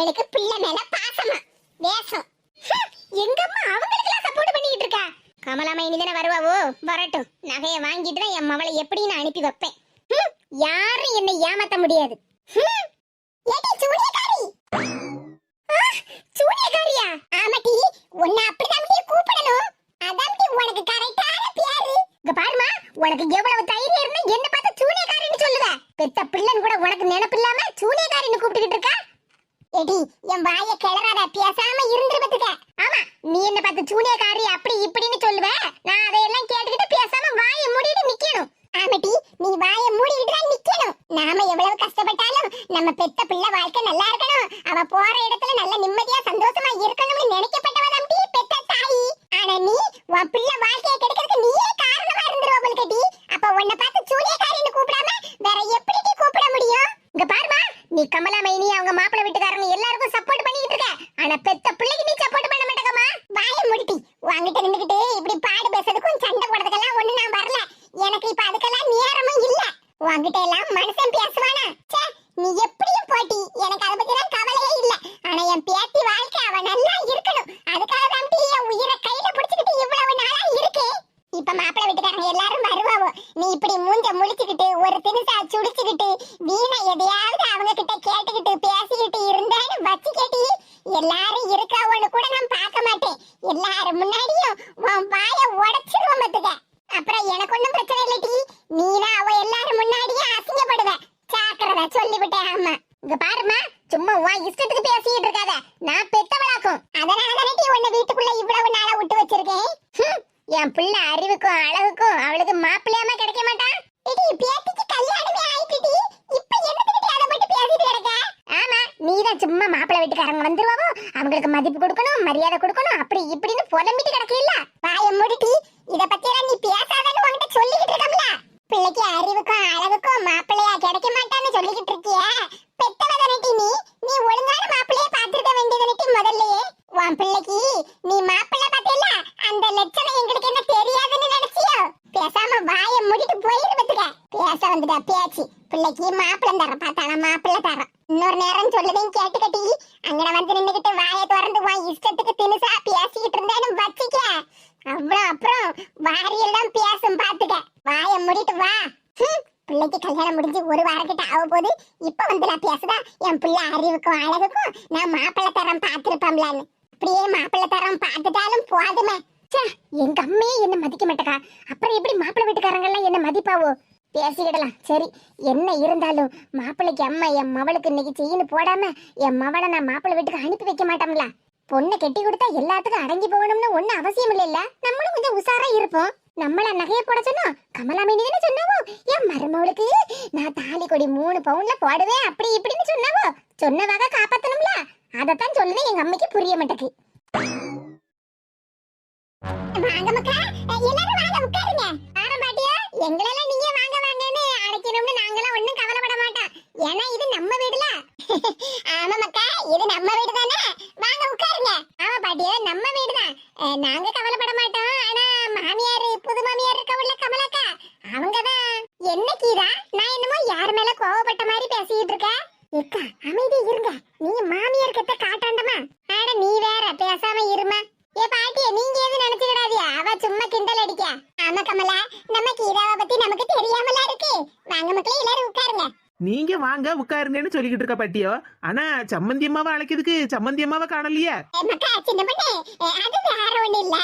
இவளுக்கு பிள்ளை மேல பாசமா வேஷம். ஹம், எங்க அம்மா அவங்களுக்கெல்லாம் சப்போர்ட் பண்ணிட்டு இருக்கா? கமலாமா இனிதானே வருவாவோ? வரட்டும். நகையை வாங்கிட்டு தான் என் மவளை எப்படி நான் அனுப்பி வைப்பேன்? யாரும் என்னை ஏமாத்த முடியாது. சூனியக்காரியா? ஆமாட்டி உன்னை அப்படிதான் கூப்பிடணும். அதான்டி உனக்கு கரெக்டான பேரு. இங்க பாருமா உனக்கு எவ்வளவு தைரியம் இருந்தா என்ன பார்த்து சூனியக்காரின்னு சொல்லுவ. பெத்த பிள்ளைன்னு கூட உனக்கு நினைப்பு இல்லாம சூனியக்காரின்னு கூப்பிட்டுக்கிட்டு இருக்கா? எடி என் வாய கிளறாத பேசாம இருந்துருப்பதுக்க ஆமா நீ என்ன பார்த்து சூனியக்காரி அப்படி இப்படின்னு சொல்லுவ? நான் அதையெல்லாம் கேட்டுக்கிட்டு பேசாம வாயை மூடிட்டு நிக்கணும். ஆமாட்டி நீ வாயை மூடிட்டு தான் நிக்கணும். நாம எவ்வளவு கஷ்டப்பட்டாலும் நம்ம பெத்த பிள்ளை வாழ்க்கை நல்லா இருக்கணும். அவ போற இடத்துல நல்ல நிம்மதியா சந்தோஷமா இருக்கணும்னு நினைக்கப்பட்டவதாம் டி பெத்த தாயி ஆனா நீ உன் பிள்ளை வாழ்க்கையை கெடுக்கிறதுக்கு நீயே காரணமா இருந்துருவ போல்கடி அப்ப உன்னை பார்த்து சூனியக்காரின்னு கூப்பிடாம வேற எப்படி டி கூப்பிட முடியும் இங்க பாருமா நீ கமலா மைனி அவங்க மாப்பிள்ளை வீட்டுக்காரங்க எல்லாருக்கும் சப்போர்ட் பண்ணிட்டு இருக்க ஆனா பெத்த பிள்ளைக்கு நீ சப்போர்ட் பண்ண மாட்டேங்கம்மா வாய முடிட்டி வாங்கிட்டு நின்னுக்கிட்டு இப்படி பாடு பேசுறதுக்கும் சண்டை போடுறதுக்கெல்லாம் ஒண்ணு நான் வரல எனக்கு இப்ப அதுக்கெல்லாம் நேரமும் இல்ல உன்கிட்ட எல்லாம் மனுஷன் பேசுவானா ச்சே நீ எப்படியும் போட்டி எனக்கு அதை பத்தி எல்லாம் கவலையே இல்ல ஆனா என் பேத்தி வாழ்க்கை அவ நல்லா இருக்கணும் அதுக்காக தான் டி என் உயிரை கையில பிடிச்சுக்கிட்டு இவ்வளவு நாளா இருக்கேன் இப்ப மாப்பிள்ளை வீட்டுக்காரங்க எல்லாரும் வருவாவோ நீ இப்படி மூஞ்ச முழிச்சுக்கிட்டு ஒரு தினுசா சுடிச்சுக்கிட்டு வீணா எதையாவது அவங்க கிட்ட கேட்டுக்கிட்டு பேசிக்கிட்டு இருந்தேன்னு வச்சு கேட்டி எல்லாரும் இருக்காவோன்னு கூட நான் பார்க்க மாட்டேன் எல்லாரும் முன்னாடியும் உன் வாய உடைச்சிருவோம் பத்துக்க அப்புறம் எனக்கு ஒண்ணும் பிரச்சனை இல்லை டி நீனா அவ எல்லாரும் முன்னாடியே அசிங்கப்படுவ சாக்கிறத சொல்லிவிட்டேன் ஆமா இங்க பாருமா சும்மா உன் இஷ்டத்துக்கு பேசிக்கிட்டு இருக்காத நான் பெத்தவளாக்கும் அதனால தானே டி உன்னை வீட்டுக்குள்ள இவ்வளவு நாளா விட்டு வச்சிருக்கேன் ஹம், என் பிள்ளை அறிவுக்கும் அழகுக்கும் அவளுக்கு மாப்பிள்ளையாம கிடைக்க மாட்டான் இடி பேத்திக்கு கல்யாணமே ஆயிட்டுடி இப்ப என்னத்துக்கு அதை பத்தி பேசிட்டு கிடக்க ஆமா நீதான் சும்மா மாப்பிள்ளை வீட்டுக்காரங்க வந்துருவாவோ? அவங்களுக்கு மதிப்பு கொடுக்கணும் மரியாதை கொடுக்கணும் அப்படி இப்படின்னு புலம்பிட்டு கிடக்கல வாய முடிட்டி இத பத்தி எல்லாம் நீ பேசாதன்னு உன்கிட்ட சொல்லிக்கிட்டு இருக்கம்ல. பிள்ளைக்கு அறிவுக்கும் அழகுக்கும் மாப்பிள்ளையா கிடைக்க மாட்டான்னு சொல்லிக்கிட்டு இருக்கிய பெத்தவ தானே நீ நீ ஒழுங்கான மாப்பிள்ளைய பாத்துருக்க வேண்டியதானே முதல்லயே உன் பிள்ளைக்கு நீ மாப்பிள்ளை பார்த்தேல அந்த லட்சணம் எங்களுக்கு என்ன தெரியாதுன்னு நினைச்சியோ பேசாம வாய மூடிட்டு போயிரு பத்துக்க பேச வந்துட்டா பேச்சு பிள்ளைக்கு மாப்பிள்ளை தரம் பார்த்தானா மாப்பிள்ளை தரம் இன்னொரு நேரம் சொல்லுதையும் கேட்டு கட்டி அங்கன வந்து நின்னுகிட்டு வாயை திறந்து உன் இஷ்டத்துக்கு தினுசா பேசிக்கிட்டு இருந்தேன்னு வச்சிக்க அவ்வளவு அப்புறம் வாரியெல்லாம் பேசும் பாத்துக்க வாய மூடிட்டு வா ஹம், பிள்ளைக்கு கல்யாணம் முடிஞ்சு ஒரு வாரம் கிட்ட ஆக போது இப்ப வந்து நான் பேசுதா என் பிள்ளை அறிவுக்கும் அழகுக்கும் நான் மாப்பிள்ளை தரம் பார்த்திருப்பேன்லான்னு அப்படியே மாப்பிள்ளை தரம் பார்த்துட்டாலும் போதுமே. ச்சே, எங்க அம்மையே என்ன மதிக்க மாட்டேக்கா. அப்புறம் எப்படி மாப்பிள்ளை வீட்டுக்காரங்க எல்லாம் என்ன மதிப்பாவோ? பேசிக்கிடலாம். சரி என்ன இருந்தாலும் மாப்பிள்ளைக்கு அம்மா என் மவளுக்கு இன்னைக்கு செய்யு போடாம என் மவளை நான் மாப்பிள்ளை வீட்டுக்கு அனுப்பி வைக்க மாட்டோம்ல. பொண்ணை கட்டி கொடுத்தா எல்லாத்துக்கும் அடங்கி போகணும்னு ஒண்ணு அவசியம் இல்லைல்ல நம்மளும் கொஞ்சம் உஷாரா இருப்போம். நம்மள நகையை போட சொன்னோம் கமலாமணி தானே சொன்னாவோ? என் மருமவளுக்கு நான் தாலி கொடி மூணு பவுன்ல போடுவேன் அப்படி இப்படின்னு சொன்னாவோ? சொன்னவாக காப்பாத்தணும்ல? அதத்தான் சொல்லுது எங்க அம்மைக்கு புரிய மாட்டேக்கு. வாங்க மக்கா எல்லாரும் வாங்க உட்காருங்க. ஆரம் பாட்டியா எங்களெல்லாம் நீங்க வாங்க வாங்கன்னு அடைக்கணும்னு நாங்களாம் ஒண்ணும் கவலைப்பட மாட்டோம். ஏன்னா இது நம்ம வீடுல. ஆமா மக்கா இது நம்ம வீடு தானே வாங்க உட்காருங்க. ஆமா பாட்டியா நம்ம வீடு தான் நாங்க கவலைப்பட மாட்டோம். ஆனா மாமியார் புது மாமியார் இருக்கவுள்ள கமலாக்கா அவங்க தான் என்ன கீதா? நான் என்னமோ யார் மேல கோவப்பட்ட மாதிரி பேசிட்டு இருக்க? ஏக்கா அமைதி இருங்க. நீ மாமியார் கிட்ட காட்டாண்டமா ஆட நீ வேற பேசாம இருமா. ஏ பாட்டிய நீங்க எது நினைச்சிடாதியா அவ சும்மா கிண்டல் அடிக்க. ஆமா கமலா நம்ம கீதாவை பத்தி நமக்கு தெரியாமலா இருக்கு. வாங்க மக்களே எல்லாரும் உட்காருங்க. நீங்க வாங்க உட்காருங்கன்னு சொல்லிக்கிட்டு இருக்க பாட்டியோ? ஆனா சம்மந்தி அம்மாவை அழைக்கிறதுக்கு சம்மந்தி அம்மாவை காணலையே? ஏ, மக்கா சின்ன பண்ணு அது வேற ஒண்ணு இல்ல.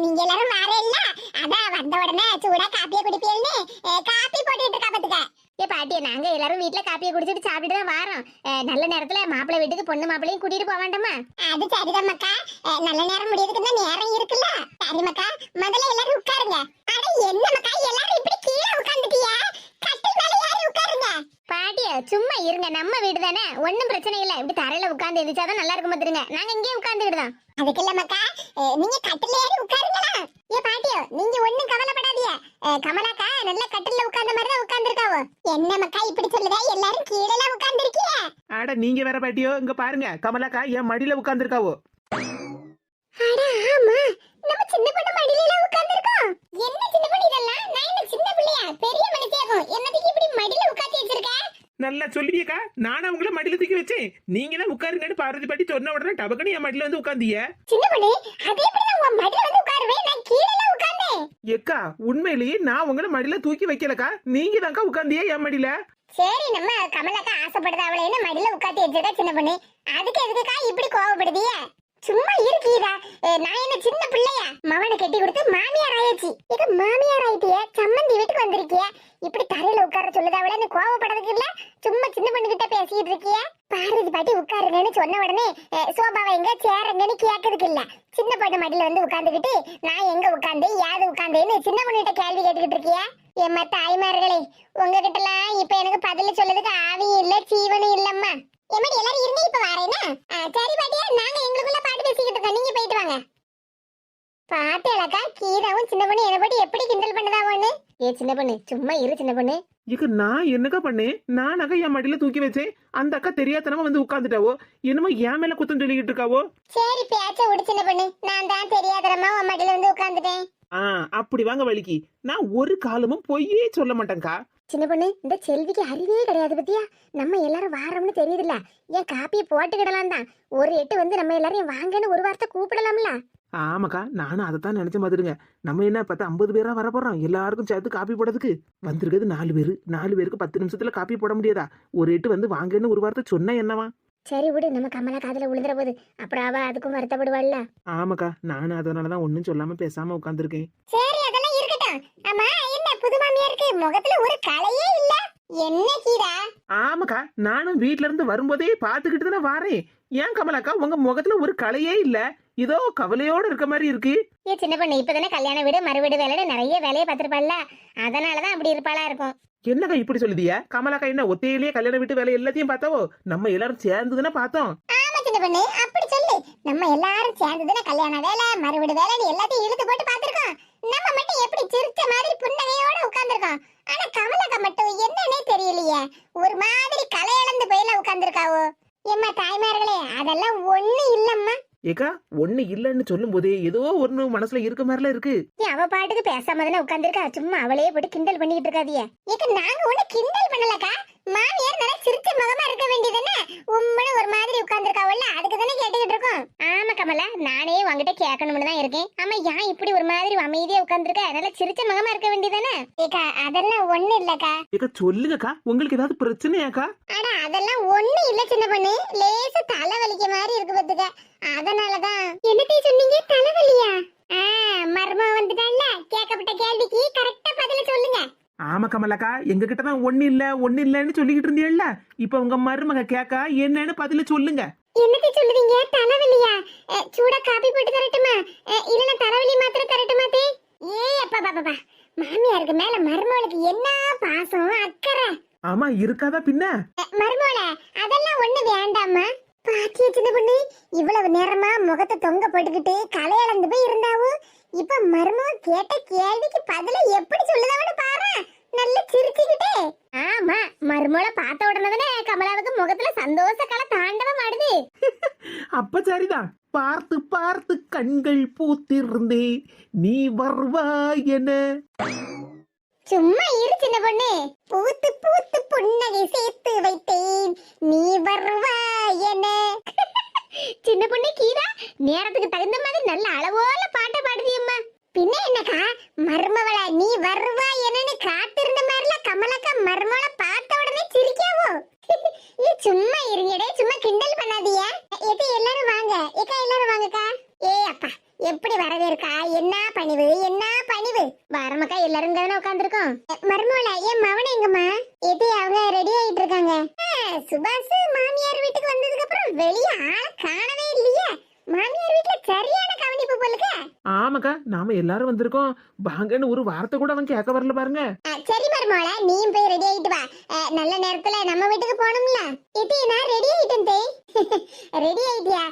நீங்க எல்லாரும் வேற இல்ல அதான் வந்த உடனே சூடா காப்பிய குடிப்பீல்னு காப்பி போட்டுட்டு இருக்கா பாத்துக்க. ஏ பாட்டிய நாங்க எல்லாரும் வீட்ல காப்பியை குடிச்சிட்டு சாப்பிட்டுட்டு தான் நல்ல நேரத்துல மாப்பிள்ளை வீட்டுக்கு பொண்ணு மாப்பிள்ளையும் கூட்டிட்டு போக வேண்டாமா? அது சரிதான் மக்கா. நல்ல நேரம் முடியதுக்கு தான் நேரம் இருக்குல்ல. சரி மக்கா முதல்ல எல்லாரும் உட்காருங்க. அட என்ன மக்கா எல்லாரும் இப்படி கீழே உட்காந்துட்டியா உட்காருங்க. பாட்டிய சும்மா இருங்க. நம்ம வீடு தானே. ஒண்ணும் பிரச்சனை இல்ல. இப்படி தரையில உட்கார்ந்து எதிர்ச்சாதான் நல்லா இருக்கும் பாத்துருங்க நாங்க இங்கே உட்கார்ந்துக்கிட்டு அதுக்கு இல்ல மக்கா. நீங்க கட்டில ஏறி உட்காருங்களா? ஏ பாட்டியோ நீங்க ஒண்ணும் கவலைப்படாதீங்க. கமலாக்கா நல்ல கட்டில உட்கார்ந்த மாதிரி தான் உட்கார்ந்துருக்காவோ? என்ன மக்கா இப்படி சொல்லுதா? எல்லாரும் கீழே உட்கார்ந்து இருக்கீங்க ஆட நீங்க வேற பாட்டியோ இங்க பாருங்க. கமலாக்கா என் மடியில உட்கார்ந்துருக்காவோ? நல்லா சொல்லுவியக்கா. நானும் அவங்கள மடியில தூக்கி வச்சேன். நீங்க தான் உட்காருங்கன்னு பார்வதி பாட்டி சொன்ன உடனே டபக்குன்னு என் மடியில வந்து உட்காந்திய எக்கா உண்மையிலேயே நான் உங்களை மடியில தூக்கி வைக்கலக்கா. நீங்க தான்க்கா உட்காந்தியே என் மடியில. சரி நம்ம கமலாக்கா ஆசைப்படுதா அவளேன்னு மடியில உட்காந்து வச்சிருக்கா சின்ன பொண்ணு? அதுக்கு எதுக்குக்கா இப்படி கோவப்படுதிய சும்மா இருக்கீதா? நான் என்ன சின்ன பிள்ளையா? மவனை கட்டி கொடுத்து மாமியார் ஆயாச்சு. இது மாமியார் ஆயிட்டிய? சம்மந்தி வீட்டுக்கு வந்திருக்கிய? இப்படி தரையில உட்கார சொல்லுதா? அவளேன்னு கோவப்படுறதுக்கு இல்ல? சும்மா சின்ன பொண்ணு கிட்ட பேசிட்டு இருக்கிய? பார்வதி பாட்டி உட்காருங்கன்னு சொன்ன உடனே சோபாவை எங்க சேருங்கன்னு கேட்கறதுக்கு இல்ல. சின்ன பொண்ணு மடியில வந்து உட்காந்துக்கிட்டு நான் எங்க உட்கார்ந்து யாது உட்கார்ந்தேன்னு சின்ன பொண்ணுகிட்ட கேள்வி கேட்டுக்கிட்டு இருக்கிய? மத்த தாய்மார்களே உங்ககிட்டலாம் இப்ப எனக்கு பதில் சொல்லதுக்கு ஆவியும் இல்ல ஜீவனும் இல்லம்மா. எம்மாடி எல்லாரும் இருங்க இப்ப வரேனா சரி பாட்டியா நாங்க எங்களுக்குள்ள பாட்டு பேசிக்கிட்டு இருக்கோம். நீங்க போயிட்டு வாங்க. பாத்தேலக்கா கீதாவும் சின்ன பொண்ணு என்ன போட்டு எப்படி கிண்டல் பண்ணதாவோன்னு ஏ சின்ன பொண்ணு சும்மா இரு சின்ன பொண்ணு. இக்க நான் என்னக்கா பண்ணேன்? நான் அக்கா என் மடியில தூக்கி வச்சேன். அந்த அக்கா தெரியாதனமா வந்து உட்காந்துட்டாவோ என்னமோ என் மேல குத்தம் சொல்லிக்கிட்டு இருக்காவோ? சரி பேச்ச விடு சின்ன பொண்ணு. நான் தான் தெரியாதரமா உன் மடியில வந்து உட்கார்ந்துட்டேன். ஆ அப்படி வாங்க வலிக்கு நான் ஒரு காலமும் பொய்யே சொல்ல மாட்டேன்க்கா. சின்ன பொண்ணு இந்த செல்விக்கு அறிவே கிடையாது பத்தியா? நம்ம எல்லாரும் வாரோம்னு தெரியுதுல்ல. ஏன் காப்பியை போட்டுக்கிடலாம் தான் ஒரு எட்டு வந்து நம்ம எல்லாரையும் வாங்கன்னு ஒரு வார்த்தை கூப்பிடலாம்ல. ஆமாக்கா நானும் அதை தான் நினைச்ச மாதிரிங்க நம்ம என்ன பத்து ஐம்பது பேரா வர போறோம்? எல்லாருக்கும் சேர்த்து காப்பி போடுறதுக்கு. வந்திருக்கிறது நாலு பேர். நாலு பேருக்கு பத்து நிமிஷத்துல காப்பி போட முடியாதா? ஒரு எட்டு வந்து வாங்கன்னு ஒரு வார்த்தை சொன்னா என்னவா? சரி விடு நம்ம கமலா காதுல விழுந்துற போது. அப்புறம் அவ அதுக்கும் வருத்தப்படுவாள்ல. ஆமாக்கா நானும் அதனாலதான் ஒன்னும் சொல்லாம பேசாம உட்காந்துருக்கேன் சரி ஆமா என்ன புது மாமியாருக்கு முகத்துல ஒரு கலையே இல்ல? என்ன கீதா? ஆமாக்கா நானும் வீட்ல இருந்து வரும்போதே பாத்துக்கிட்டு தானே வாரேன் ஏன் கமலாக்கா உங்க முகத்துல ஒரு கலையே இல்ல? இதோ கவலையோட இருக்க மாதிரி இருக்கு. ஏ சின்ன பொண்ணு இப்பதானே கல்யாண வீடு மறு வீடு வேலைன்னு நிறைய வேலையை பார்த்திருப்பாள்ல. அதனாலதான் அப்படி இருப்பாளா இருக்கும். என்னக்கா இப்படி சொல்லுதிய? கமலாக்கா என்ன ஒத்தையிலேயே கல்யாண வீட்டு வேலை எல்லாத்தையும் பார்த்தாவோ? நம்ம எல்லாரும் சேர்ந்துதானே பார்த்தோம். ஆமா சின்ன பொண்ணு அப்படி சொல்லு. நம்ம எல்லாரும் சேர்ந்துதானே கல்யாண வேலை மறுவீடு வேலைன்னு எல்லாத்தையும் இழுத்து போட்டு பார்த்திருக்கோம். நம்ம மட்டும் எப்படி சிரிச்ச மாதிரி புன்னகையோட உட்கார்ந்திருக்கோம்? ஆனா கமலக்கா மட்டும் என்னன்னே தெரியலையே. ஒரு மாதிரி கலையிழந்து போயில உட்கார்ந்திருக்காவோ? எம்மா தாய்மார்களே அதெல்லாம் ஒண்ணு இல்லம்மா. ஏக்கா ஒண்ணு இல்லைன்னு சொல்லும் போதே ஏதோ ஒண்ணு மனசுல இருக்க மாதிரிலாம் இருக்கு. நீ அவ பாட்டுக்கு பேசாம தானே உட்கார்ந்திருக்கா? சும்மா அவளையே போட்டு கிண்டல் பண்ணிட்டு இருக்காதியே. ஏக்க நாங்க ஒண்ணு கிண்டல் பண்ணலக்கா. மாமியார் நல்லா சிரிச்ச முகமா இருக்க வேண்டியதுன்னு உம்மனு ஒரு மாதிரி உட்கார்ந்திருக்காவல்ல அதுக்கு தானே கேட்டுக்கிட்டு இருக்கோம். ஆமா கமலா நானே உங்ககிட்ட கேட்கணும்னு தான் இருக்கேன். ஆமா ஏன் இப்படி ஒரு மாதிரி அமைதியா உட்கார்ந்திருக்க? நல்லா சிரிச்ச முகமா இருக்க வேண்டியதானே ஏக்கா அதெல்லாம் ஒண்ணு இல்லக்கா. ஏக்கா சொல்லுங்கக்கா. உங்களுக்கு ஏதாவது பிரச்சனையாக்கா? ஆனா அதெல்லாம் ஒண்ணு இல்ல சின்ன பொண்ணு. லேச தலைவலிக்க மாதிரி இருக்கு பாத்துக்க. அதனாலதான். என்னத்தை சொன்னீங்க? தலைவலியா? மர்ம வந்துட்டான்ல. கேட்கப்பட்ட கேள்விக்கு கரெக்டா பதில சொல்லுங்க. ஆமா கமலாக்கா எங்க கிட்ட தான் ஒண்ணு இல்ல ஒண்ணு இல்லன்னு சொல்லிக்கிட்டு இருந்தீங்கல்ல இப்ப உங்க மருமக கேக்கா என்னன்னு பதில சொல்லுங்க. என்னத்தை சொல்லுவீங்க தலைவலியா? சூடா காபி போட்டு தரட்டுமா? அஹ், இல்லனா தலைவலி மாத்திரை தரட்டுமா தே? ஏய் அப்பா பாப்பா மாமியாருக்கு மேல மருமகளுக்கு என்ன பாசம் அக்கறை? ஆமா இருக்காதா பின்ன? மருமோள அதெல்லாம் ஒண்ணு வேண்டாம்மா. பாத்திய சின்ன பொண்ணு? இவ்வளவு நேரமா முகத்தை தொங்க போட்டுக்கிட்டு கலையிழந்து போய் இருந்தாவோ? இப்ப மருமோ கேட்ட கேள்விக்கு பதில எப்படி சொல்லுதாவன்னு பாரு. நல்ல சிரிச்சுக்கிட்டே. ஆமா மருமோள பார்த்த உடனே கமலாவுக்கு முகத்துல சந்தோஷ கலை தாண்டவம் ஆடுது. அப்ப சரிதான். பார்த்து பார்த்து கண்கள் பூத்திருந்தேன் நீ வருவாய் என? சும்மா இரு சின்ன பொண்ணு. பூத்து பூத்து புன்னகை சேர்த்து வைத்தேன். நீ வருவாய் என? சின்ன பொண்ணு கீதா நேரத்துக்கு தகுந்த மாதிரி நல்ல அளவோல பாட்டை பாடுதியம்மா பின்ன என்னக்கா மர்மவள நீ வருவா என்னன்னு காத்திருந்த மாதிரில கமலக்கா மர்மவள பார்த்த உடனே சிரிக்காவோ? சும்மா இருங்கடே சும்மா கிண்டல் பண்ணாதீங்க. எது எல்லாரும் வாங்க. ஏக்கா எல்லாரும் வாங்கக்கா. ஏய் அப்பா எப்படி வரவேற்கா? என்ன பணிவு? என்ன பணிவு? வரமக்கா எல்லாரும் தானே உட்காந்துருக்கோம் மருமோல என் மவனை எங்கம்மா? எது அவங்க ரெடி ஆயிட்டு இருக்காங்க சுபாஷ் மாமியார் வீட்டுக்கு வந்ததுக்கு அப்புறம் வெளியா காணவே இல்லையே. மாமியார் வீட்டுல சரியான ஆமாக்கா நாம எல்லாரும் வந்திருக்கோம். வாங்கன்னு ஒரு வார்த்தை கூட அவன் கேட்க வரல பாருங்க. சரி மருமோல நீயும் போய் ரெடி ஆயிட்டு வா. ஆ, நல்ல நேரத்துல நம்ம வீட்டுக்கு போகணும்ல? இது நான் ரெடி ஆயிட்டேன் தே. ரெடி ஆயிட்டியா?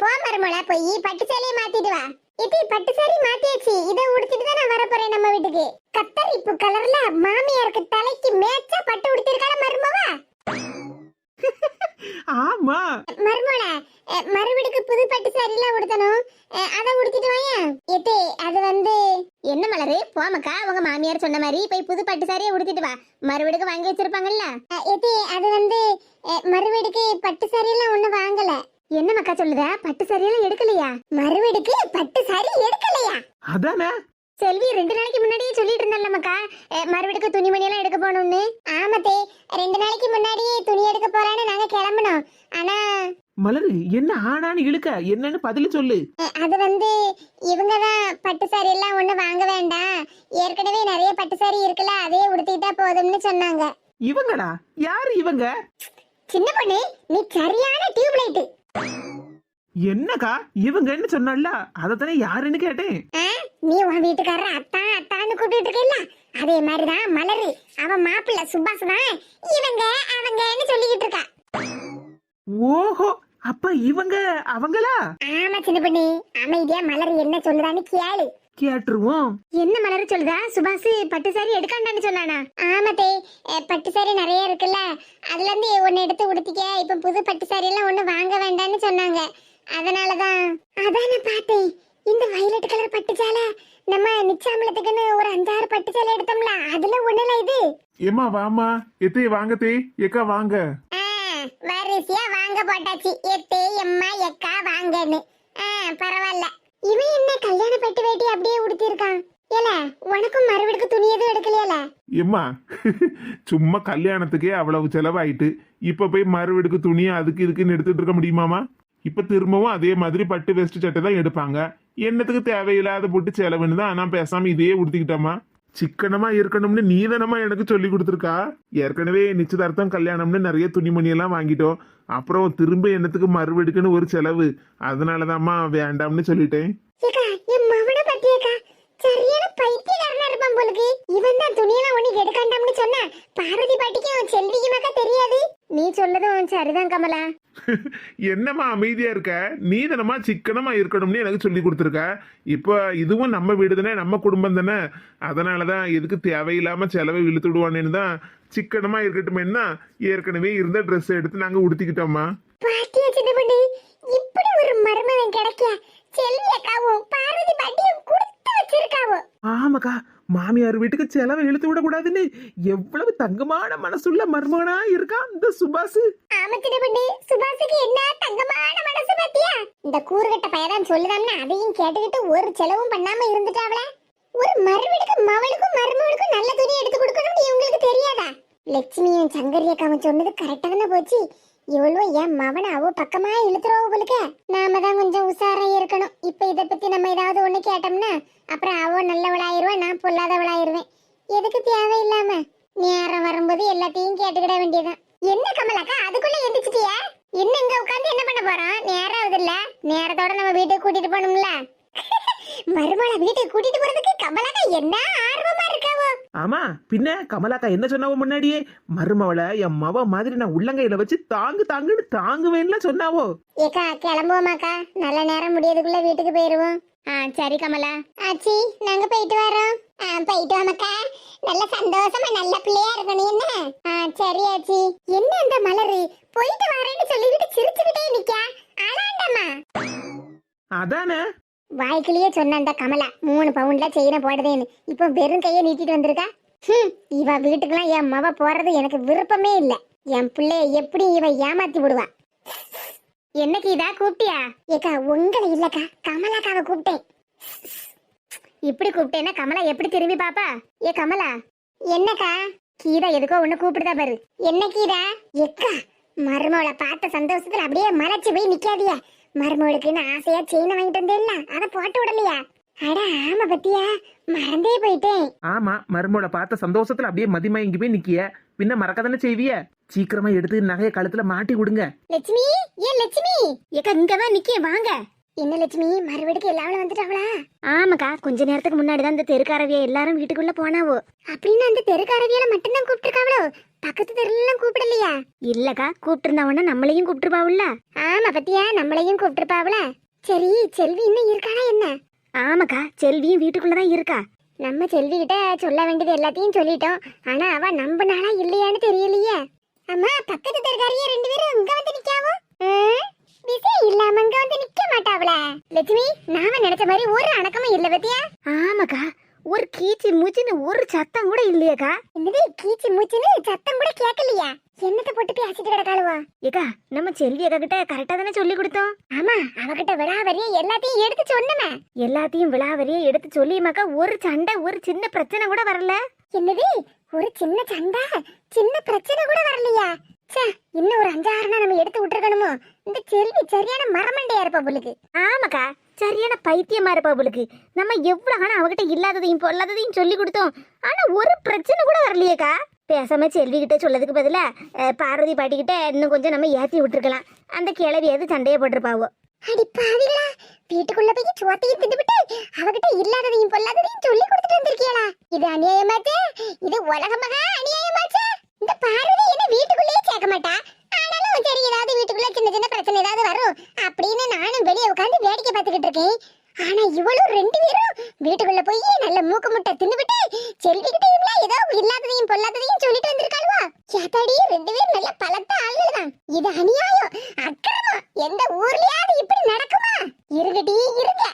போ மருமோல போய் பட்டு சேலையை மாத்திட்டு வா. இது பட்டு சாரி மாத்தியாச்சு. இதை உடுத்திட்டு தான் நான் வரப்போறேன் நம்ம வீட்டுக்கு. கத்தரிப்பு கலர்ல மாமியாருக்கு தலைக்கு மேட்சா பட்டு உடுத்திருக்காள மருமவா? ஆமா. மருமோள மறுபடிக்கு புது பட்டு சாரிலாம் உடுத்தணும். அஹ், அத உடுத்திட்டு வாயா. எத்தே அது வந்து என்ன மலரு? போமக்கா உங்க மாமியார் சொன்ன மாதிரி போய் புது பட்டு சாரியை உடுத்திட்டு வா. மறுபடிக்கு வாங்கி வச்சிருப்பாங்கல்ல. எத்தே அது வந்து மறுபடிக்கு பட்டு சாரியெல்லாம் ஒண்ணு வாங்கல. என்ன மக்கா சொல்லுத? பட்டு சாரியெல்லாம் எடுக்கலையா? மறுபடிக்கு பட்டு சாரி எடுக்கலையா? அதானே? செல்வி ரெண்டு நாளைக்கு முன்னாடியே சொல்லிட்டு இருந்தால மக்கா மறுபடிக்கு துணிமணி எல்லாம் எடுக்க போகணும்னு? ஆமாத்தே ரெண்டு நாளைக்கு முன்னாடியே துணி எடுக்க போறான்னு நாங்க கிளம்பணும் ஆனா மலரு என்ன ஆனான்னு இழுக்க? என்னன்னு பதில் சொல்லு. அது வந்து இவங்க தான் பட்டு சாரி எல்லாம் ஒண்ணு வாங்க வேண்டாம். ஏற்கனவே நிறைய பட்டு சாரி இருக்குல்ல அதே உடுத்திட்டா போதும்னு சொன்னாங்க. இவங்களா யாரு இவங்க? சின்ன பொண்ணு நீ சரியான டியூப் லைட் என்னக்கா? இவங்கன்னு சொன்னால அதத்தானே யாருன்னு கேட்டேன். நீ உன் வீட்டுக்காரர் அத்தான் அத்தான்னு கூப்பிட்டு இருக்கல அதே மாதிரிதான் மலரு. அவன் மாப்பிள்ள சுபாஷ் தான் இவங்க அவங்கன்னு சொல்லிக்கிட்டு இருக்கா. ஓஹோ அப்ப இவங்க அவங்களா? ஆமா சின்ன பொண்ணு. அமைதியா மலர் என்ன சொல்லுதான்னு கேளு. கேட்டுருவோம். என்ன மலர் சொல்லுதா? சுபாஷ் பட்டு சாரி எடுக்காண்டான்னு சொன்னானா? ஆமாத்தே அஹ், பட்டு சாரி நிறைய இருக்குல்ல. அதுல இருந்து ஒன்னு எடுத்து உடுத்திக்க. இப்ப புது பட்டு சாரி எல்லாம் ஒண்ணு வாங்க வேண்டாம்னு சொன்னாங்க. அதனாலதான். அதான் நான் பார்த்தேன். இந்த வயலட் கலர் பட்டு சேலை நம்ம நிச்சாமலத்துக்குன்னு ஒரு அஞ்சாறு பட்டு சேலை எடுத்தோம்ல அதுல ஒண்ணுல இது? ஏமா வாமா எத்தே வாங்க தே. எக்கா வாங்க. ஆ, வரிசையா வாங்க போட்டாச்சு. எத்தே எம்மா எக்கா வாங்கன்னு. பரவாயில்ல. இவன் என்ன கல்யாண பட்டு வேட்டி அப்படியே உடுத்திருக்கான்? ஏல உனக்கும் மறுபடிக்கு துணி எதுவும் எடுக்கலையால? ஏம்மா சும்மா கல்யாணத்துக்கே அவ்வளவு செலவாயிட்டு இப்ப போய் மறுவீடுக்கு துணி அதுக்கு இதுக்குன்னு எடுத்துட்டு இருக்க முடியுமாமா இப்ப திரும்பவும் அதே மாதிரி பட்டு வெஸ்ட் சட்டை தான் எடுப்பாங்க. என்னத்துக்கு தேவையில்லாத போட்டு செலவுன்னு தான் நான் பேசாம இதையே உடுத்திக்கிட்டோமா? சிக்கனமா இருக்கணும்னு நீதனமா எனக்கு சொல்லி கொடுத்துருக்கா? ஏற்கனவே நிச்சயதார்த்தம் கல்யாணம்னு நிறைய துணிமணி எல்லாம் வாங்கிட்டோம். அப்புறம் திரும்ப என்னத்துக்கு மறுவெடுக்குன்னு ஒரு செலவு? அதனாலதாம்மா வேண்டாம்னு சொல்லிட்டேன். சரியான இவன் தான் துணியெல்லாம் ஒண்ணு எடுக்காண்டாம்னு சொன்னா பார்வதி பாட்டிக்கும் செல்விக்குமாக்கா தெரியாது. நீ சொல்லதும் சரிதான் கமலா. என்னம்மா அமைதியா இருக்க? நீதனமா சிக்கனமா இருக்கணும்னு எனக்கு சொல்லி கொடுத்துருக்க. இப்போ இதுவும் நம்ம வீடு தானே நம்ம குடும்பம் தானே. அதனாலதான் எதுக்கு தேவையில்லாம செலவை இழுத்து விடுவானேன்னு தான் சிக்கனமா இருக்கட்டுமேன்னா ஏற்கனவே இருந்த ட்ரெஸ் எடுத்து நாங்க உடுத்திக்கிட்டோம்மா. இப்படி ஒரு மருமகன் கிடைக்க செல்வி அக்காவும் பார்வதி பாட்டியும் கொடுத்து வச்சிருக்காவோ? ஆமாக்கா மாமியார் வீட்டுக்கு செலவை இழுத்து விடக்கூடாதுன்னு எவ்வளவு தங்கமான மனசுள்ள மர்மனா இருக்கான் இந்த சுபாஷ் சுபாஷுக்கு என்ன தங்கமான மனசு பாத்தியா? இந்த கூறுகட்ட பையதான் சொல்லுதாம்னா அதையும் கேட்டுக்கிட்டு ஒரு செலவும் பண்ணாம இருந்துட்டாவல ஒரு மறுவீடுக்கு மவளுக்கும் மருமகளுக்கும் நல்ல துணி எடுத்து கொடுக்கணும்னு இவங்களுக்கு தெரியாதா? லட்சுமியும் சங்கரி அக்காவும் சொன்னது கரெக்டா தானே போச்சு. இவ்வளவு என் மவனை அவ பக்கமா இழுத்துறோம் போலுக்க. நாம தான் கொஞ்சம் உஷாரா இருக்கணும். இப்ப இத பத்தி நம்ம ஏதாவது ஒண்ணு கேட்டோம்னா அப்புறம் அவ நல்லவளாயிருவா நான் பொல்லாதவளாயிருவேன். எதுக்கு தேவையில்லாம? நேரம் வரும்போது எல்லாத்தையும் கேட்டுக்கிட வேண்டியதுதான். என்ன கமலாக்கா அதுக்குள்ள எந்திரிச்சிட்டியா? இன்னும் இங்க உட்காந்து என்ன பண்ண போறோம் நேரம் ஆகுது இல்ல? நேரத்தோட நம்ம வீட்டுக்கு கூட்டிட்டு போகணும்ல? மருமகளை வீட்டுக்கு கூட்டிட்டு போறதுக்கு கமலாக்கா என்ன ஆர்வமா இருக்காவோ? ஆமா பின்ன கமலாக்கா என்ன சொன்னாவோ முன்னாடியே? மருமவளை என் மவ மாதிரி நான் உள்ளங்கையில வச்சு தாங்கு தாங்குன்னு தாங்குவேன்லாம் சொன்னாவோ? ஏக்கா கிளம்புவோமாக்கா. நல்ல நேரம் முடியதுக்குள்ள வீட்டுக்கு போயிருவோம். ஆ சரி கமலா. ஆச்சி நாங்க போயிட்டு வரோம். ஆ போயிட்டு வாமக்கா. நல்ல சந்தோஷமா நல்ல பிள்ளையா இருக்கணும் என்ன? ஆ சரி ஆச்சி. என்ன அந்த மலரு? போயிட்டு வரேன்னு சொல்லிக்கிட்டு சிரிச்சுக்கிட்டே நிக்கா. ஆளாண்டம்மா. அதானே? வாய்க்கிலேயே சொன்ன அந்த கமலா மூணு பவுண்ட்ல செயினை போடுதேன்னு இப்போ வெறும் கையை நீட்டிட்டு வந்திருக்கா? ஹம், இவ வீட்டுக்கெல்லாம் என் மவ போறது எனக்கு விருப்பமே இல்ல. என் பிள்ளைய எப்படி இவ ஏமாத்தி விடுவா. என்னைக்கு இதா கூப்பிட்டியா? ஏக்கா உங்களை இல்லக்கா. கமலாக்காவை கூப்பிட்டேன். இப்படி கூப்பிட்டேன்னா கமலா எப்படி திரும்பி பாப்பா? ஏ கமலா. என்னக்கா? கீதா எதுக்கோ ஒண்ணு கூப்பிடுதா பாரு. என்ன கீதா? எக்கா மருமவளை பார்த்த சந்தோஷத்துல அப்படியே மறைச்சு போய் நிக்காதியா மருமவளுக்குன்னு ஆசையா செயினை வாங்கிட்டு வந்தேல்ல அதை போட்டு விடலையா? அட ஆமா பத்தியா. மறந்தே போயிட்டேன். ஆமா மருமவளை பார்த்த சந்தோஷத்துல அப்படியே மதிமயங்கி போய் நிக்கிய. பின்ன மறக்க தானே செய்விய? சீக்கிரமா எடுத்து நகைய கழுத்துல மாட்டி விடுங்க. லட்சுமி ஏன் லட்சுமி? ஏக்கா இங்கதான் நிக்க வாங்க. என்ன லட்சுமி மறுபடிக்கு எல்லாரும் வந்துட்டாங்களா? ஆமாக்கா கொஞ்ச நேரத்துக்கு முன்னாடி தான் இந்த தெருக்காரவிய எல்லாரும் வீட்டுக்குள்ள போனாவோ. அப்படின்னு அந்த தெருக்காரவியால மட்டும்தான் கூப்பிட்டுருக்காவளோ? பக்கத்து தெருலாம் கூப்பிடலையா? இல்லக்கா கூப்பிட்டுருந்தவன நம்மளையும் கூப்பிட்டுருப்பாவுல்ல? ஆமா பத்தியா நம்மளையும் கூப்பிட்டுருப்பாவுல. சரி செல்வி இன்னும் இருக்கானா என்ன? ஆமாக்கா செல்வியும் வீட்டுக்குள்ளதான் இருக்கா. நம்ம செல்வி கிட்ட சொல்ல வேண்டியது எல்லாத்தையும் சொல்லிட்டோம். ஆனா அவ நம்பினாளா இல்லையான்னு தெரியலையே. அம்மா பக்கத்து தெருக்காரியே ரெண்டு பேரும் இங்க வந்து நிக்காவோ? விஷயம் இல்லாம இங்க வந்து நிக்க மாட்டாவல லட்சுமி நாம நினைச்ச மாதிரி ஒரு அணக்கமும் இல்ல பத்தியா? ஆமாக்கா ஒரு கீச்சி மூச்சின்னு ஒரு சத்தம் கூட இல்லையாக்கா. என்னது கீச்சி மூச்சின்னு சத்தம் கூட கேட்கலையா? என்னத்த போட்டு பேசிட்டு கிடக்காளுவா? ஏக்கா நம்ம செல்வி அக்கா கிட்ட கரெக்டா தானே சொல்லி கொடுத்தோம். ஆமா அவகிட்ட விழாவரிய எல்லாத்தையும் எடுத்து சொன்னமே எல்லாத்தையும் விழாவரிய எடுத்து சொல்லியுமாக்கா ஒரு சண்டை ஒரு சின்ன பிரச்சனை கூட வரல. என்னது ஒரு சின்ன சண்டை சின்ன பிரச்சனை கூட வரலையா? ச்சே இன்னும் ஒரு அஞ்சாறு நாள் நம்ம எடுத்து விட்டுருக்கணுமோ? இந்த செல்வி சரியான மரமண்டையா இருப்பா புளுக்கு ஆமாக்கா சரியான பைத்தியமா இருப்பா புளுக்கு நம்ம எவ்வளவு ஆனா அவகிட்ட இல்லாததையும் பொல்லாததையும் சொல்லி கொடுத்தோம். ஆனா ஒரு பிரச்சனை கூட வரலையேக்கா. பேசாம செல்வி கிட்ட சொல்லதுக்கு பதிலா பார்வதி பாட்டி கிட்ட இன்னும் கொஞ்சம் நம்ம ஏத்தி விட்டுருக்கலாம். அந்த கிளவியாவது சண்டையை போட்டிருப்பாவோ. அடி பாவிகளா வீட்டுக்குள்ள போய் சோத்தையும் தின்னுபிட்டு அவகிட்ட இல்லாததையும் பொல்லாததையும் சொல்லி கொடுத்துட்டு வந்திருக்கியலா இது அநியாயமாச்சே இது உலக மகா அநியாயமாச்சே. இந்த பார்வதி என்ன வீட்டுக்குள்ளேயே சேர்க்க மாட்டா? ஆனாலும் சரி ஏதாவது வீட்டுக்குள்ள சின்ன சின்ன பிரச்சனை ஏதாவது வரும் அப்படின்னு நானும் வெளியே உட்காந்து வேடிக்கை பார்த்துக்கிட்டு இருக்கேன். ஆனா இவளும் ரெண்டு பேரும் வீட்டுக்குள்ள போய் நல்ல மூக்கு முட்டை தின்னுபிட்டு செல்விக்கிட்ட இவ்வளோ ஏதோ இல்லாததையும் பொல்லாததையும் சொல்லிட்டு வந்திருக்காளுவா. கேத்தாடி ரெண்டு பேரும் நல்ல பலத்த ஆளுகள் தான் இது அநியாயம் அக்கிரமம். எந்த ஊர்லயாவது இப்படி நடக்குமா? இருங்கடி இருங்க.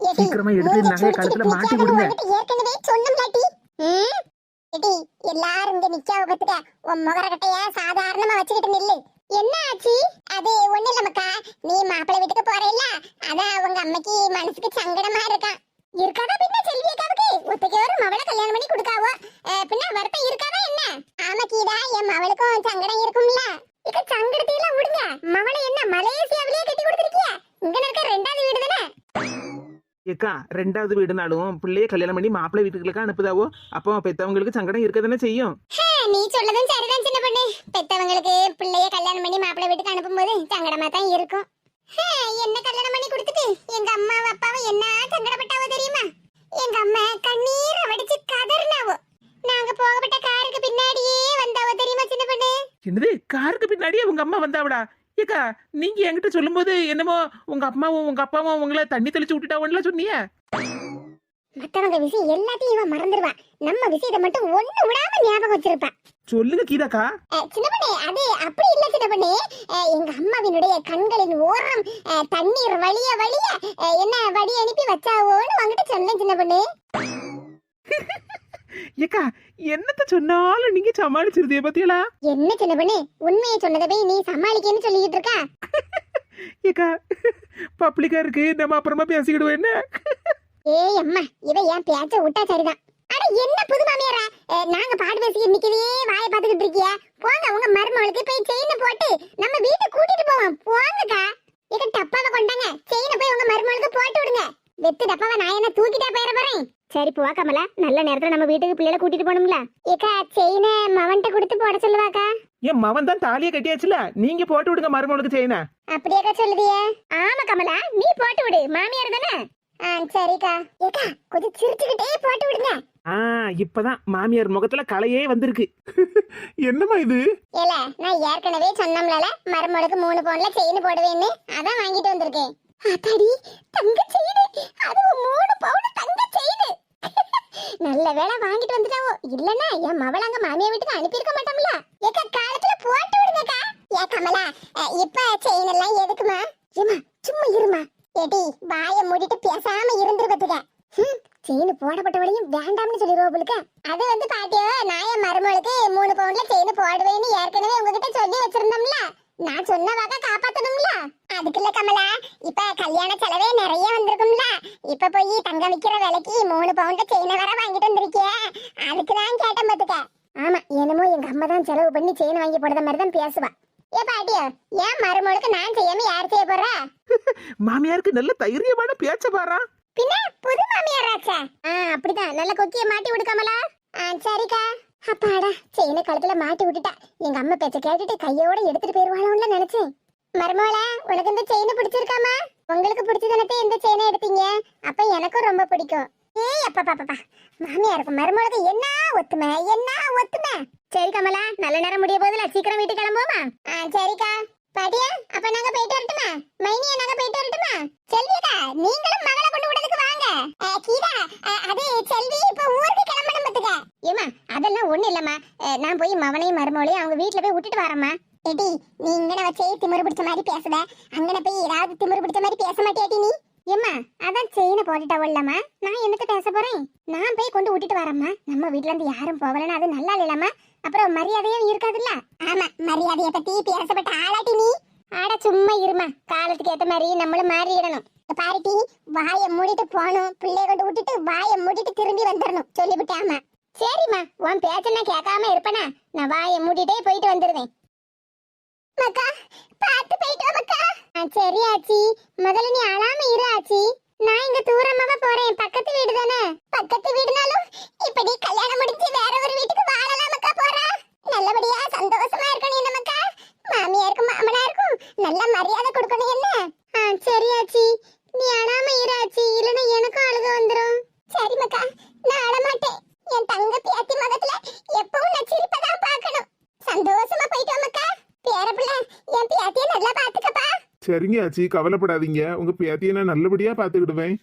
சீக்கிரமா எடுத்து நகையை கழுத்துல மாட்டி விடுங்க. உன்கிட்ட ஏற்கனவே சொன்னோம்லாட்டி ம்? ஏடி, எல்லாரும் இங்க நிக்காவ பத்துக்க உன் முகரக்கட்டைய சாதாரணமா வச்சுக்கிட்டு நில்லு என்ன ஆச்சு அது ஒண்ணு இல்ல நீ மாப்பிள்ளை வீட்டுக்கு போறேல்ல அதான் உங்க அம்மைக்கு மனசுக்கு சங்கடமா இருக்கான் இருக்காதா பின்ன செல்வி அக்காவுக்கு ஒத்தைக்கு ஒரு மவளை கல்யாணம் பண்ணி கொடுக்காவோ அஹ், பின்ன வருத்தம் இருக்காதா என்ன ஆமா கீதா என் மவளுக்கும் சங்கடம் இருக்கும்ல இக்க சங்கடத்தை எல்லாம் விடுங்க மவளை என்ன மலேசியாவிலேயே கட்டி கொடுத்துருக்கிய இங்க இருக்க ரெண்டாவது வீடு தானே ஏக்கா ரெண்டாவது வீடுனாலும் பிள்ளைய கல்யாணம் பண்ணி மாப்பிள்ளை வீட்டுக்கு அனுப்புதாவோ? அப்போ பெத்தவங்களுக்கு சங்கடம் இருக்க தானே செய்யும்? ஹே, நீ சொல்லதும் சரிதான் சின்ன பொண்ணு. பெத்தவங்களுக்கு பிள்ளைய கல்யாணம் பண்ணி மாப்பிள்ளை வீட்டுக்கு அனுப்பும்போது சங்கடமா தான் இருக்கும். ஹே, என்ன கல்யாணம் பண்ணி கொடுத்துட்டு? எங்க அம்மாவும் அப்பாவும் என்ன சங்கடப்பட்டாவோ தெரியுமா? எங்க அம்மா கண்ணீரை வடிச்சு கதறினாவோ. நாங்க போகப்பட்ட காருக்கு பின்னாடியே வந்தாவோ தெரியுமா சின்ன பொண்ணு? என்னது? காருக்கு பின்னாடியே உங்க அம்மா வந்தாவடா ஏக்கா நீங்க என்கிட்ட சொல்லும்போது என்னமோ உங்க அம்மாவும் உங்க அப்பாவும் உங்களை தண்ணி தெளிச்சு விட்டுட்டாவோன்ல சொன்னீங்க மத்தவங்க விஷயம் எல்லாத்தையும் இவன் மறந்துடுவான் நம்ம விஷயத்தை மட்டும் ஒண்ணு விடாம ஞாபகம் வச்சிருப்பா. சொல்லுங்க கீதாக்கா. சின்ன பொண்ணு அது அப்படி இல்ல சின்ன பொண்ணு. எங்க அம்மாவினுடைய கண்களின் ஓரம் தண்ணீர் வழிய வழிய என்ன வழி அனுப்பி வச்சாவோன்னு உங்ககிட்ட சொன்னேன் சின்ன பொண்ணு. ஏக்கா என்னத்த சொன்னாலும் நீங்க சமாளிச்சிருதே பத்தியலா என்ன சின்ன பொண்ணு உண்மையை சொன்னதை போய் நீ சமாளிக்கன்னு சொல்லிட்டு இருக்கா? ஏக்கா பப்ளிக்கா இருக்கு நம்ம அப்புறமா பேசிக்கிடுவோம் என்ன? ஏய் அம்மா இவ ஏன் பேச்ச விட்டா சரிதான். அட என்ன புது மாமியாரா? நாங்க பாட்டு பேசி நிக்கவே வாயை பார்த்துக்கிட்டு இருக்கியா? போங்க உங்க மருமகளுக்கு போய் செயினை போட்டு நம்ம வீட்டை கூட்டிட்டு போவோம். போங்கக்கா. இத டப்பாவை கொண்டாங்க. செயினை போய் உங்க மருமகளுக்கு போட்டு விடுங்க. வெத்து டப்பாவை நான் என்ன தூக்கிட்டா போயிட போறேன்? சரி போ கமலா. நல்ல நேரத்துல நம்ம வீட்டுக்கு பிள்ளைல கூட்டிட்டு போகணும்ல. ஏக்கா செயினை மவன்கிட்ட கொடுத்து போட சொல்லுவாக்கா. என் மவன் தான் தாலியை கட்டியாச்சுல? நீங்க போட்டு விடுங்க மருமகளுக்கு செய்யண அப்படியாக்கா சொல்லுதியே? ஆமா கமலா. நீ போட்டு விடு. மாமியார் தானே? ஆ சரிக்கா. ஏக்கா கொஞ்சம் சிரிச்சுக்கிட்டே போட்டு விடுங்க. ஆ இப்பதான் மாமியார் முகத்துல கலையே வந்திருக்கு. என்னம்மா இது? ஏல நான் ஏற்கனவே சொன்னோம்ல மருமகளுக்கு மூணு பவுன்ல செயின் போடுவேன்னு அதான் வாங்கிட்டு வந்திருக்கேன். அத்தாடி தங்க செயின். அதுவும் மூணு பவுன் தங்க செயின். நல்ல வேளை வாங்கிட்டு வந்துட்டாவோ. இல்லன்னா என் மவள அங்க மாமியா வீட்டுக்கு அனுப்பியிருக்க மாட்டோம்ல. ஏக்கா காலத்துல போட்டு விடுங்கக்கா. ஏ கமலா இப்ப செயின் எல்லாம் எதுக்குமா? ஏமா சும்மா இருமா ஏடி வாய மூடிட்டு பேசாம இருந்துரு பத்துக்க. செயின் போடப்பட்டவளையும் வேண்டாம்னு சொல்லிடுவோம் உங்களுக்கு அது வந்து பாட்டியோ நான் என் மருமகளுக்கு மூணு பவுண்ட்ல செயின் போடுவேன்னு ஏற்கனவே உங்ககிட்ட சொல்லி வச்சிருந்தோம்ல. நான் சொன்ன வாக்க காப்பாத்தணும்ல. அதுக்குள்ள கமலா இப்ப கல்யாண செலவே நிறைய வந்திருக்கும்ல. இப்ப போய் தங்க விக்கிற விலைக்கு மூணு பவுண்ட செயினை வர வாங்கிட்டு வந்திருக்கிய. அதுக்கு தான் கேட்டேன் பாத்துக்க. ஆமா என்னமோ எங்க அம்மா தான் செலவு பண்ணி செயின் வாங்கி போடுற மாதிரி தான் பேசுவா. ஏ பாட்டியோ ஏன் மருமகளுக்கு நான் செய்யாம யார் செய்ய போறா? மாமியாருக்கு நல்ல தைரியமான பேச்ச பாரா. பின்ன புது மாமியாராச்சா? ஆ அப்படிதான். நல்ல கொக்கிய மாட்டி விடுக்காமலா ஆ சரிக்கா. அப்பாடா செயினை கழுத்துல மாட்டி விட்டுட்டா. எங்க அம்மா பேச்ச கேட்டுட்டு கையோட எடுத்துட்டு போயிருவாளோன்னு நினைச்சேன். மருமகள உனக்கு இந்த செயின் பிடிச்சிருக்காமா? உங்களுக்கு பிடிச்சதுனத்தே இந்த செயினை எடுத்தீங்க? அப்ப எனக்கும் ரொம்ப பிடிக்கும். ஏய் அப்பா பாப்பா மாமியாருக்கு மருமகளுக்கு என்ன ஒத்துமை? என்ன ஒத்துமை? சரி கமலா நல்ல நேரம் முடிய போதுல சீக்கிரம் வீட்டுக்கு கிளம்புவோமா? ஆ சரிக்கா. பாட்டியா அப்ப நாங்க போயிட்டு வரட்டுமா? மைனியா நாங்க போயிட்டு வரட்டுமா? செல்விக்கா நீங்களும் மகளை கொண்டு விடுறதுக்கு வாங்க. கீதா அது செல்வி இப்ப ஊருக்கு கிளம்பணும் பத்துக்க. ஏமா அதெல்லாம் ஒண்ணு இல்லம்மா. நான் போய் மவனையும் மருமகளையும் அவங்க வீட்டுல போய் விட்டுட்டு வரேம்மா. எடி நீ இங்கன வச்சே திமிரு பிடிச்ச மாதிரி பேசுத. அங்கன போய் ஏதாவது திமிரு பிடிச்ச மாதிரி பேச மாட்டியாடி நீ? ஏம்மா அதான் செயினை போட்டுட்டவள்ளம்மா நான் என்னத்த பேச போறேன்? நான் போய் கொண்டு விட்டுட்டு வரேம்மா. நம்ம வீட்ல இருந்து யாரும் போகலன்னா அது நல்லா இல்லம்மா அப்புறம் மரியாதையும் இருக்காதுல்ல? ஆமா மரியாதைய பத்தி பேசப்பட்ட ஆளாட்டி நீ. ஆட சும்மா இருமா. காலத்துக்கு ஏத்த மாதிரி நம்மளும் மாறிடணும். பாரிட்டி வாய வாயை மூடிட்டு போகணும். பிள்ளைய கொண்டு விட்டுட்டு வாயை மூடிட்டு திரும்பி வந்துடணும் சொல்லிவிட்டாமா சரிம்மா உன் பேச்ச நான் கேட்காம இருப்பேனா? நான் வாயை மூடிட்டே போயிட்டு வந்துருவேன். மக்கா பார்த்து போயிட்டு மக்கா சரி ஆச்சி. முதல்ல நீ அழாம இரு ஆச்சி. நான் இங்க தூரமாவா போறேன். பக்கத்து வீடு தானே? பக்கத்து வீடுனாலும் இப்ப நீ கல்யாணம் முடிஞ்சு வேற ஒரு வீட்டுக்கு வாழலாம் மக்கா போறா. நல்லபடியா சந்தோஷமா இருக்கணும் என்ன மக்கா மாமியாருக்கும் மாமனாருக்கும் நல்ல மரியாதை கொடுக்கணும் என்ன? ஆ சரி ஆச்சி. நீ அழாம இரு ஆச்சி. இல்லைன்னா எனக்கும் அழுக வந்துடும் சரி மக்கா நான் அழமாட்டேன் என் தங்க பேத்தி முகத்துல எப்பவும் நான் சிரிப்பதான் பார்க்கணும் சந்தோஷமா போயிட்டு வா மக்கா பேர பிள்ளை என் பேத்திய நல்லா பாத்துக்கப்பா சரிங்க ஆச்சி கவலைப்படாதீங்க. உங்க பேத்தியை நான் நல்லபடியா பாத்துக்கிடுவேன்